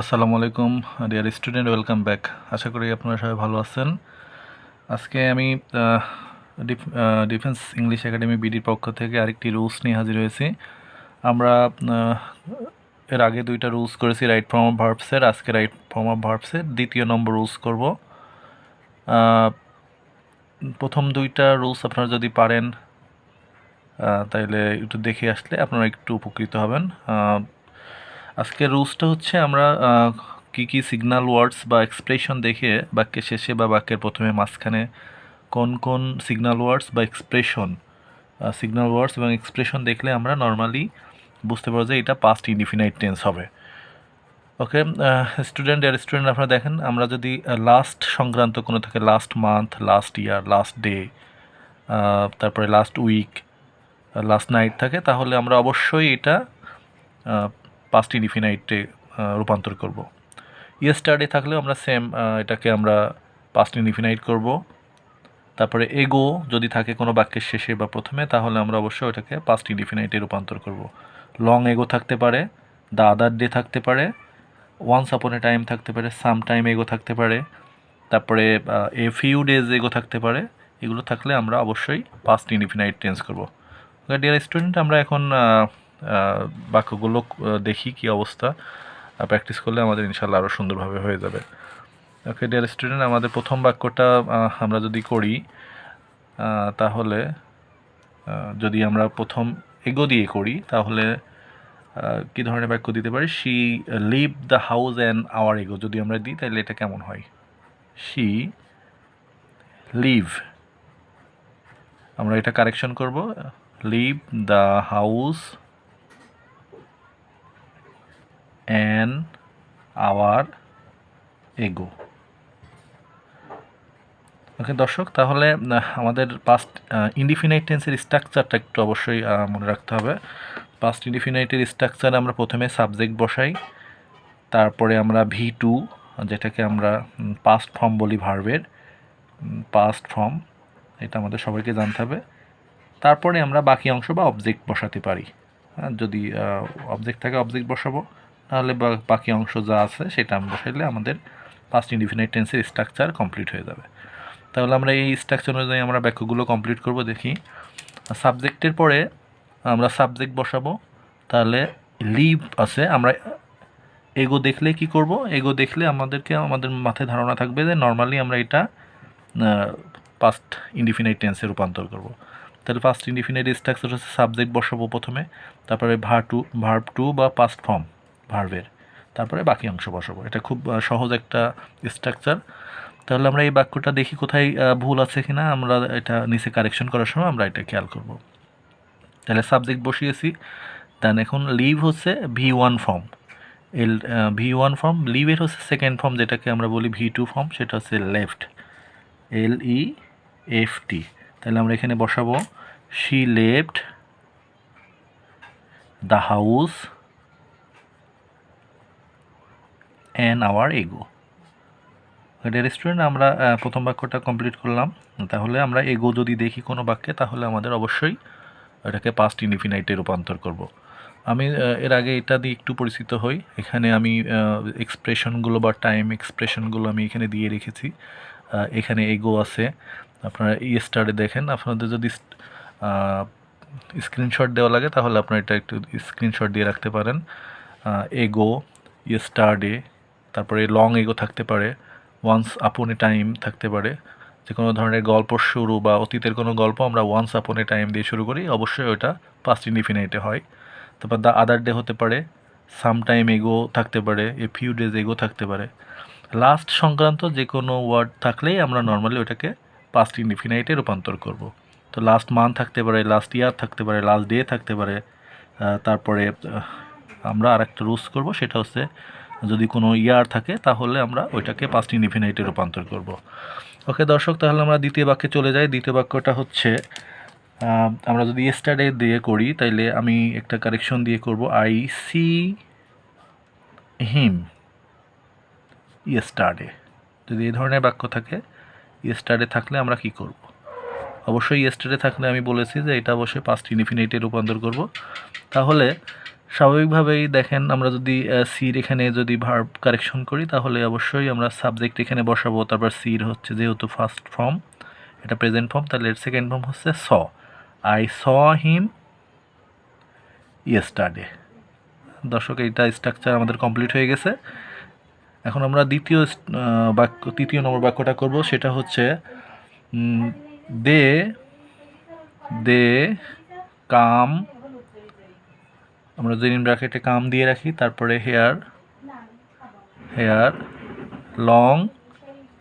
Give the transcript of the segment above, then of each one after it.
আসসালামু আলাইকুম dear student welcome back আশা করি আপনারা সবাই ভালো আছেন। আজকে আমি ডিফেন্স ইংলিশ একাডেমি বিডির পক্ষ থেকে আরেকটি রুলস নিয়ে হাজির হয়েছি। আমরা এর আগে দুইটা রুলস করেছি রাইট ফর্ম অফ ভার্বসের আজকে রাইট ফর্ম অফ ভার্বসের দ্বিতীয় নম্বর রুলস করব। প্রথম দুইটা রুলস আপনারা যদি পারেন তাইলে একটু দেখে আসলে আপনারা একটু উপকৃত হবেন। আজকের রুলসটা হচ্ছে আমরা কি কি সিগন্যাল ওয়ার্ডস বা এক্সপ্রেশন দেখে বাক্যের শেষে বা বাক্যের প্রথমে মাঝখানে কোন কোন সিগন্যাল ওয়ার্ডস বা এক্সপ্রেশন সিগন্যাল ওয়ার্ডস এবং এক্সপ্রেশন দেখলে আমরা নর্মালি বুঝতে পারব যে এটা পাস্ট ইনডিফিনাইট টেন্স হবে। ওকে স্টুডেন্ট এর স্টুডেন্ট আপনারা দেখেন, আমরা যদি লাস্ট সংক্রান্ত কোনো থাকে last month last year last day তারপরে লাস্ট উইক লাস্ট নাইট থাকে, তাহলে আমরা অবশ্যই এটা পাস্ট ইনডিফিনাইটে রূপান্তর করব। ইয়েস্টারডে থাকলেও আমরা সেম এটাকে আমরা পাস্ট ইনডিফিনাইট করব। তারপরে এগো যদি থাকে কোনো বাক্যের শেষে বা প্রথমে, তাহলে আমরা অবশ্যই ওটাকে পাস্ট ইনডিফিনাইটে রূপান্তর করব। লং এগো থাকতে পারে দ্য আদার ডে থাকতে পারে ওয়ান্স আপন এ টাইম থাকতে পারে সাম টাইম এগো থাকতে পারে, তারপরে এ ফিউ ডেজ এগো থাকতে পারে, এগুলো থাকলে আমরা অবশ্যই পাস্ট ইনডিফিনাইট টেন্স করব। ডিয়ার স্টুডেন্ট আমরা এখন বাক্যগুলো দেখি কি অবস্থা। প্র্যাকটিস করলে আমাদের ইনশাল্লাহ আরও সুন্দরভাবে হয়ে যাবে। ওকে ডিয়ার স্টুডেন্ট আমাদের প্রথম বাক্যটা আমরা যদি করি তাহলে যদি আমরা প্রথম এগো দিয়ে করি, তাহলে কি ধরনের বাক্য দিতে পারি? She leave the house and hour ago যদি আমরা দিই, তাহলে এটা কেমন হয়? শি লিভ আমরা এটা কারেকশন করব। Leave the house an hour ago okay দর্শক তাহলে আমাদের পাস্ট ইনডিফিনাইট টেন্সের স্ট্রাকচারটা একটু অবশ্যই মনে রাখতে হবে। পাস্ট ইনডিফিনাইটের স্ট্রাকচারে আমরা প্রথমে সাবজেক্ট বসাই তারপরে আমরা ভি টু যেটাকে আমরা পাস্ট ফর্ম বলি ভার্বের পাস্ট ফর্ম এটা আমাদের সবাইকে জানতে হবে। তারপরে আমরা বাকি অংশ বা অবজেক্ট বসাতে পারি। হ্যাঁ, যদি অবজেক্ট থাকে অবজেক্ট বসাবো। তাহলে বাকি অংশ যা আছে সেটা আমরা বসাইলে আমাদের পাস্ট ইনডিফিনাইট টেন্সের স্ট্রাকচার কমপ্লিট হয়ে যাবে। তাহলে আমরা এই স্ট্রাকচার অনুযায়ী আমরা বাক্যগুলো কমপ্লিট করব, দেখি। সাবজেক্টের পরে আমরা সাবজেক্ট বসাবো। তাহলে লিভ আছে, আমরা এগো দেখলে কি করব? এগো দেখলে আমাদেরকে, আমাদের মাথায় ধারণা থাকবে যে নর্মালি আমরা এটা পাস্ট ইনডিফিনাইট টেন্সে রূপান্তর করব। তাহলে ফার্স্ট ইনডিফিনাইট স্ট্রাকচার হচ্ছে সাবজেক্ট বসাবো প্রথমে, তারপরে ভার টু ভার্ব টু বা পাস্ট ফর্ম ভার্বের তারপরে বাকি অংশ বসাবো। এটা খুব সহজ একটা স্ট্রাকচার তাহলে আমরা এই বাক্যটা দেখি কোথায় ভুল আছে কিনা। আমরা এটা নিচে কারেকশন করার সময় আমরা এটা খেয়াল করব। তাহলে সাবজেক্ট বসিয়েছি। দেন এখন লিভ হচ্ছে V one form L V one form লিভের হচ্ছে সেকেন্ড ফর্ম যেটাকে আমরা বলি ভি টু ফর্ম সেটা হচ্ছে লেফট এল ই এফ টি তাহলে আমরা এখানে বসাবো she left the house an hour ago dear student আমরা প্রথম বাক্যটা কমপ্লিট করলাম। তাহলে আমরা এগো যদি দেখি কোনো বাক্যে, তাহলে আমাদের অবশ্যই এটাকে পাস্ট ইনডিফিনাইটে রূপান্তর করব। আমি এর আগে এটা দিয়ে একটু পরিচিত হই। এখানে আমি এক্সপ্রেশনগুলো বা টাইম এক্সপ্রেশনগুলো আমি এখানে দিয়ে রেখেছি। এখানে এগো আছে। আপনারা ইয়েস্টারে দেখেন। আপনাদের যদি স্ক্রিনশট দেওয়া লাগে, তাহলে আপনারা এটা একটু স্ক্রিনশট দিয়ে রাখতে পারেন। এগো ইয়েস্টারডে তারপরে লং এগো থাকতে পারে ওয়ান্স আপন এ টাইম থাকতে পারে, যে কোনো ধরনের গল্প শুরু বা অতীতের কোনো গল্প আমরা ওয়ান্স আপন এ টাইম দিয়ে শুরু করি, অবশ্যই ওটা পাস্ট ইনডিফিনাইটে হয়। তারপর দ্য আদার ডে হতে পারে সাম টাইম এগো থাকতে পারে এ ফিউ ডেজ এগো থাকতে পারে। লাস্ট সংক্রান্ত যে কোনো ওয়ার্ড থাকলেই আমরা নর্মালি ওটাকে পাস্ট ইনডিফিনাইটে রূপান্তর করব। তো লাস্ট মান্থ থাকতে পারে লাস্ট ইয়ার থাকতে পারে লাস্ট ডে থাকতে পারে তারপরে আমরা আরেকটা রুলস করব, সেটা হচ্ছে যদি কোনো ইয়ার থাকে, তাহলে আমরা ওইটাকে পাস্ট ইনডিফিনাইটে রূপান্তর করব। ওকে দর্শক, তাহলে আমরা দ্বিতীয় বাক্যে চলে যাই। দ্বিতীয় বাক্যটা হচ্ছে আমরা যদি ইয়েস্টারডে দিয়ে করি, তাইলে আমি একটা কারেকশন দিয়ে করব। আই সি হিম ইয়েস্টারডে যদি এই ধরনের বাক্য থাকে ইয়েস্টারডে থাকলে আমরা কি করব? অবশ্যই ইয়েস্টারডে থাকলে আমি বলেছি যে এটা অবশ্যই পাঁচটি ইনফিনিটে রূপান্তর করব। তাহলে স্বাভাবিকভাবেই দেখেন, আমরা যদি সির এখানে যদি ভার্ব কারেকশন করি, তাহলে অবশ্যই আমরা সাবজেক্ট এখানে বসাবো। তারপর সির হচ্ছে যেহেতু ফার্স্ট ফর্ম এটা প্রেজেন্ট ফর্ম তাহলে এর সেকেন্ড ফর্ম হচ্ছে saw I saw him yesterday দর্শক, এইটা স্ট্রাকচার আমাদের কমপ্লিট হয়ে গেছে। এখন আমরা দ্বিতীয় বাক্য, তৃতীয় নম্বর বাক্যটা করব। সেটা হচ্ছে দে দে, কাম আমরা যদি ব্র্যাকেটে কাম দিয়ে রাখি, তারপরে here here long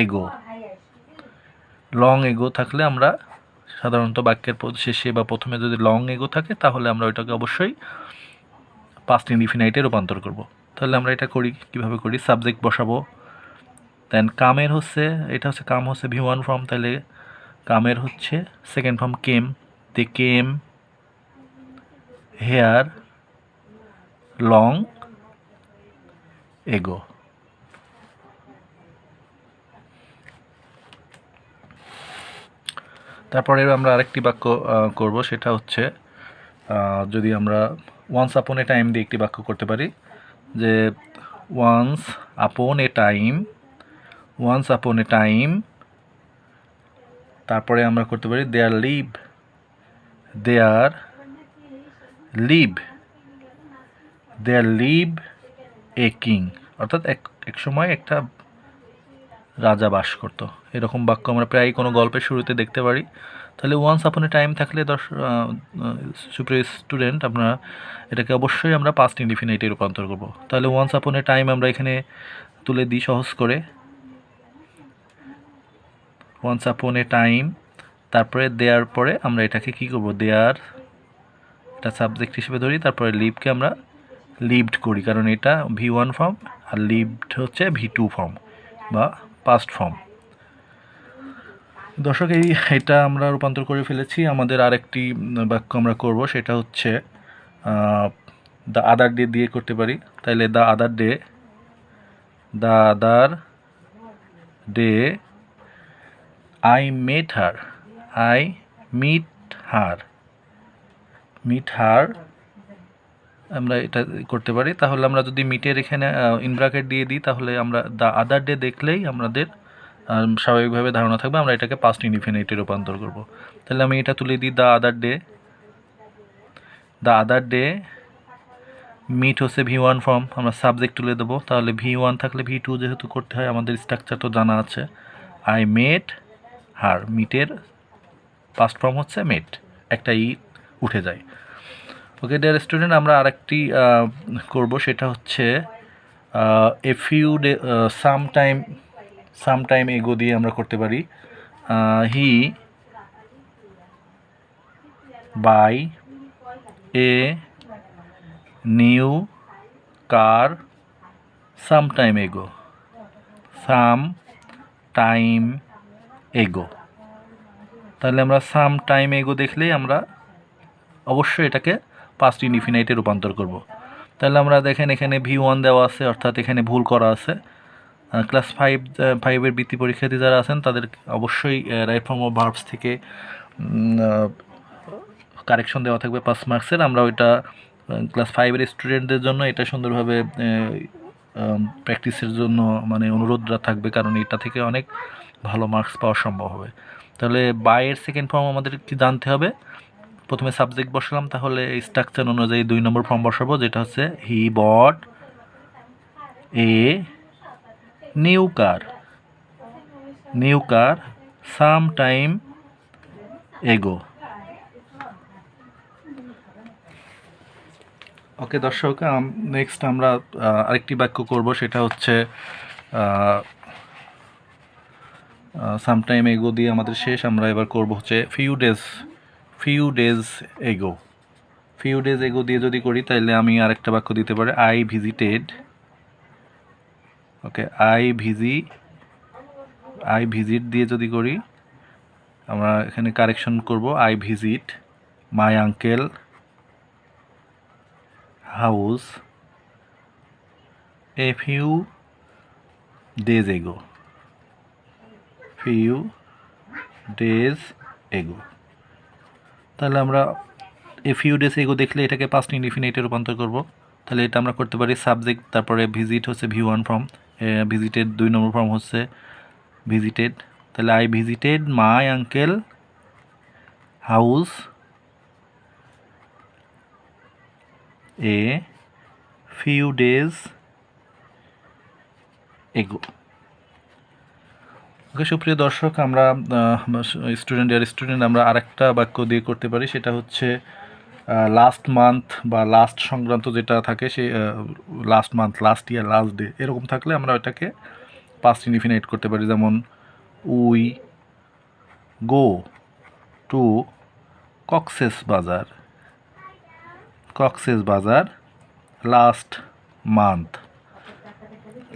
ago long ago থাকলে আমরা সাধারণত বাক্যের শেষে বা প্রথমে যদি লং এগো থাকে, তাহলে আমরা ওইটাকে অবশ্যই পাস্ট ইনডিফিনাইটে রূপান্তর করব। তাহলে আমরা এটা করি, কীভাবে করি? সাবজেক্ট বসাবো। দেন কামের হচ্ছে, এটা হচ্ছে কাম হচ্ছে ভি ওয়ান ফর্ম তাহলে কামের হচ্ছে second form came they came here long ago. তারপরে আমরা আরেকটি বাক্য করব, সেটা হচ্ছে যদি আমরা ওয়ান্স আপন এ টাইম দিয়ে একটি বাক্য করতে পারি, যে ওয়ান্স আপন এ টাইম ওয়ান্স আপন এ টাইম তারপরে আমরা করতে পারি there live there live there live a king. অর্থাৎ এক এক সময় একটা রাজা বাস করতো। এরকম বাক্য আমরা প্রায় কোনো গল্পের শুরুতে দেখতে পারি। তাহলে ওয়ান্স আপন এ টাইম থাকলে দশ সুপ্রিয় স্টুডেন্ট আমরা এটাকে অবশ্যই আমরা পাস্ট ইনডিফিনাইটে রূপান্তর করব। তাহলে ওয়ান্স আপন টাইম আমরা এখানে তুলে দিই সহজ করে। ওয়ান্স আপন এ টাইম তারপরে দেয়ার পরে আমরা এটাকে কি করব? দেয়ার এটা সাবজেক্ট হিসেবে ধরি, তারপরে লিভকে আমরা লিভড করি, কারণ এটা ভি ওয়ান ফর্ম আর লিভড হচ্ছে ভি টু ফর্ম বা পাস্ট ফর্ম। দর্শক, এই এটা আমরা রূপান্তর করে ফেলেছি। আমাদের আরেকটি বাক্য আমরা করব, সেটা হচ্ছে দ্য আদার ডে দিয়ে করতে পারি। তাইলে the other day the other day I met her I meet her meet her আমরা এটা করতে পারি। তাহলে আমরা যদি মিটের এখানে ইনব্রাকেট দিয়ে দিই, তাহলে আমরা দ্য আদার ডে দেখলেই আমাদের স্বাভাবিকভাবে ধারণা থাকবে আমরা এটাকে পাস্ট ইনডিফিনিটে রূপান্তর করব। তাহলে আমি এটা তুলে দিই the other day the other day meet হচ্ছে ভি ওয়ান ফর্ম আমরা সাবজেক্ট তুলে দেবো। তাহলে ভি ওয়ান থাকলে ভি টু যেহেতু করতে হয়, আমাদের স্ট্রাকচার তো জানা আছে। আই মেট হার মিটের পাস্ট ফর্ম হচ্ছে মেট একটা ই উঠে যায়। ওকে ডিয়ার স্টুডেন্ট আমরা আরেকটি করব। সেটা হচ্ছে a few day some time some time ago দিয়ে আমরা করতে পারি। He buy a new car some time ago some time এগো তাহলে আমরা সাম টাইম এগো দেখলেই আমরা অবশ্যই এটাকে পাস্ট ইনডিফিনাইটে রূপান্তর করব। তাহলে আমরা দেখেন এখানে ভি ওয়ান দেওয়া আছে, অর্থাৎ এখানে ভুল করা আছে। ক্লাস ফাইভ ফাইভের বৃত্তি পরীক্ষার্থী যারা আছেন, তাদের অবশ্যই রাইট ফর্ম অফ ভার্বস থেকে কারেকশন দেওয়া থাকবে পাঁচ মার্কসের আমরা ওইটা ক্লাস ফাইভের স্টুডেন্টদের জন্য এটা সুন্দরভাবে প্র্যাকটিসের জন্য মানে অনুরোধটা থাকবে, কারণ এটা থেকে অনেক ভালো মার্কস পাওয়া সম্ভব হবে। তাহলে বাইয়ের সেকেন্ড ফর্ম আমাদের কি জানতে হবে? প্রথমে সাবজেক্ট বসালাম, তাহলে স্ট্রাকচার অনুযায়ী দুই নম্বর ফর্ম বসাবো, যেটা হচ্ছে he bought a new car new car some time ago okay দর্শক নেক্সট আমরা আরেকটি বাক্য করব, সেটা হচ্ছে সামটাইম এগো দিয়ে আমাদের শেষ, আমরা এবার করব হচ্ছে few days few days ago few days ago দিয়ে যদি করি তাহলে আমি আরেকটা বাক্য দিতে পারি। I visited okay I visit I visit দিয়ে যদি করি, আমরা এখানে কারেকশন করব। I visit my uncle house a few days ago few days ago তাহলে আমরা এ ফিউ ডেস এগো দেখলে এটাকে পাস্ট ইনডিফিনিটে রূপান্তর করব। তাহলে এটা আমরা করতে পারি সাবজেক্ট তারপরে ভিজিট হচ্ছে ভি ওয়ান ফর্ম ভিজিটেড দুই নম্বর ফর্ম হচ্ছে ভিজিটেড তাহলে I visited my uncle house a few days ago okay, সুপ্রিয় দর্শক, আমরা স্টুডেন্ট ইয়ার স্টুডেন্ট আমরা আরেকটা বাক্য দিয়ে করতে পারি। সেটা হচ্ছে লাস্ট মান্থ বা লাস্ট সংক্রান্ত যেটা থাকে সেই last month last year last day এরকম থাকলে আমরা ওটাকে পাস্ট ইনডিফিনাইট করতে পারি। যেমন we go to Cox's Bazar. Cox's Bazar last month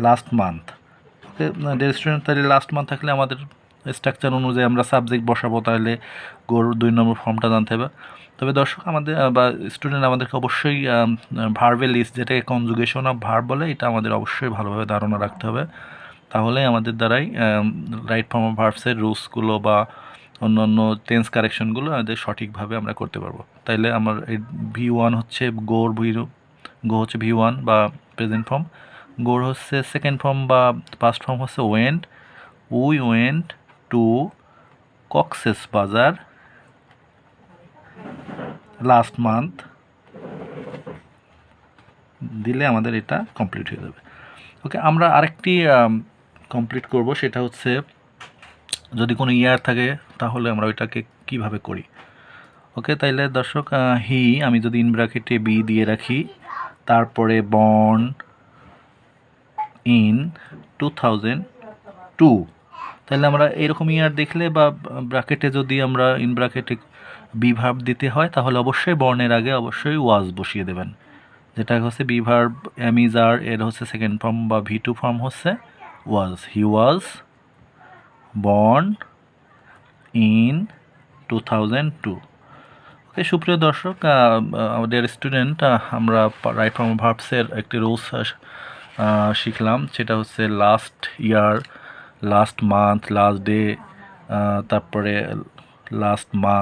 last month okay restaurant তাহলে লাস্ট মান্থ থাকলে আমাদের স্ট্রাকচার অনুযায়ী আমরা সাবজেক্ট বসাবো, তাহলে গরুর দুই নম্বর ফর্মটা জানতে হবে। তবে দর্শক, আমাদের বা স্টুডেন্ট আমাদেরকে অবশ্যই ভার্বেল লিস্ট যেটাকে কনজুগেশন অফ ভার্ব বলে, এটা আমাদের অবশ্যই ভালোভাবে ধারণা রাখতে হবে। তাহলে আমাদের দ্বারাই রাইট ফর্ম অফ ভার্বসের রুলসগুলো বা অন্য অন্য টেন্স কারেকশনগুলো আমাদের সঠিকভাবে আমরা করতে পারব। তাইলে আমার এই ভি ওয়ান হচ্ছে গোর ভি গো হচ্ছে ভি ওয়ান বা প্রেজেন্ট ফর্ম গোর হচ্ছে সেকেন্ড ফর্ম বা ফার্স্ট ফর্ম হচ্ছে went we went to Cox's Bazar last month দিলে আমাদের এটা কমপ্লিট হয়ে যাবে। ওকে আমরা আরেকটি কমপ্লিট করব। সেটা হচ্ছে যদি কোনো ইয়ার থাকে, তাহলে আমরা ওইটাকে কীভাবে করি? ওকে তাইলে দর্শক হি আমি যদি ইন ব্র্যাকেটে বি দিয়ে রাখি, তারপরে born in two thousand two তাহলে আমরা এরকম ইয়ার দেখলে বা ব্র্যাকেটে যদি আমরা ইন ব্র্যাকেটে বিভাব দিতে হয়, তাহলে অবশ্যই বর্ণের আগে অবশ্যই ওয়াজ বসিয়ে দেবেন। যেটা হচ্ছে be verb am is are এর হচ্ছে সেকেন্ড ফর্ম বা ভি টু ফর্ম হচ্ছে was he was born in two thousand two okay সুপ্রিয় দর্শক আমাদের স্টুডেন্ট আমরা রাইট ফর্ম ভার্বসের একটি রুলস শিখলাম। সেটা হচ্ছে last year last month last day তারপরে লাস্ট মা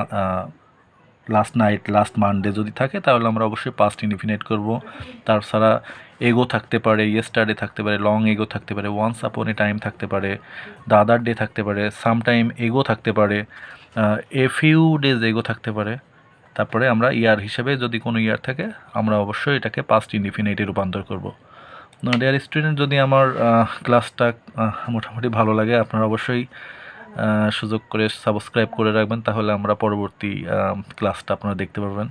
লাস্ট নাইট লাস্ট মানডে যদি থাকে, তাহলে আমরা অবশ্যই পাস্ট ইনডিফিনাইট করব। তাছাড়া এগো থাকতে পারে ইয়েস্টারডে থাকতে পারে লং এগো থাকতে পারে ওয়ান্স আপন এ টাইম থাকতে পারে দ্য আদার ডে থাকতে পারে সাম টাইম এগো থাকতে পারে এ ফিউ ডেজ এগো থাকতে পারে। তারপরে আমরা ইয়ার হিসেবে যদি কোনো ইয়ার থাকে, আমরা অবশ্যই এটাকে পাস্ট ইনডিফিনাইটে রূপান্তর করব। ডিয়ার স্টুডেন্ট যদি আমার ক্লাসটা মোটামুটি ভালো লাগে, আপনারা অবশ্যই সুযোগ করে সাবস্ক্রাইব করে রাখবেন, তাহলে আমরা পরবর্তী ক্লাসটা আপনারা দেখতে পারবেন।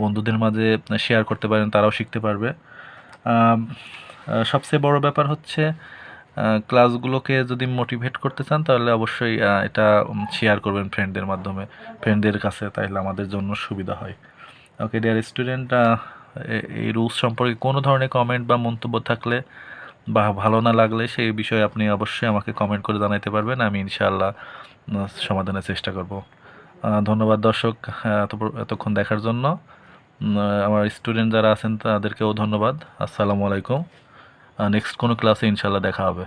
বন্ধুদের মাঝে শেয়ার করতে পারেন, তারাও শিখতে পারবে। সবচেয়ে বড় ব্যাপার হচ্ছে ক্লাসগুলোকে যদি মোটিভেট করতে চান, তাহলে অবশ্যই এটা শেয়ার করবেন ফ্রেন্ডদের মাধ্যমে। ফ্রেন্ডদের কাছে তাহলে আমাদের জন্য সুবিধা হয়। ওকে ডিয়ার স্টুডেন্ট এই রুলস সম্পর্কে কোনো ধরনের কমেন্ট বা মন্তব্য থাকলে বা ভালো না লাগলে সেই বিষয়ে আপনি অবশ্যই আমাকে কমেন্ট করে জানাতে পারবেন। আমি ইনশাআল্লাহ সমাধানের চেষ্টা করব। ধন্যবাদ দর্শক এত এতক্ষণ দেখার জন্য। আমার স্টুডেন্ট যারা আছেন তাদেরকেও ধন্যবাদ। আসসালামু আলাইকুম। নেক্সট কোনো ক্লাসে ইনশাআল্লাহ দেখা হবে।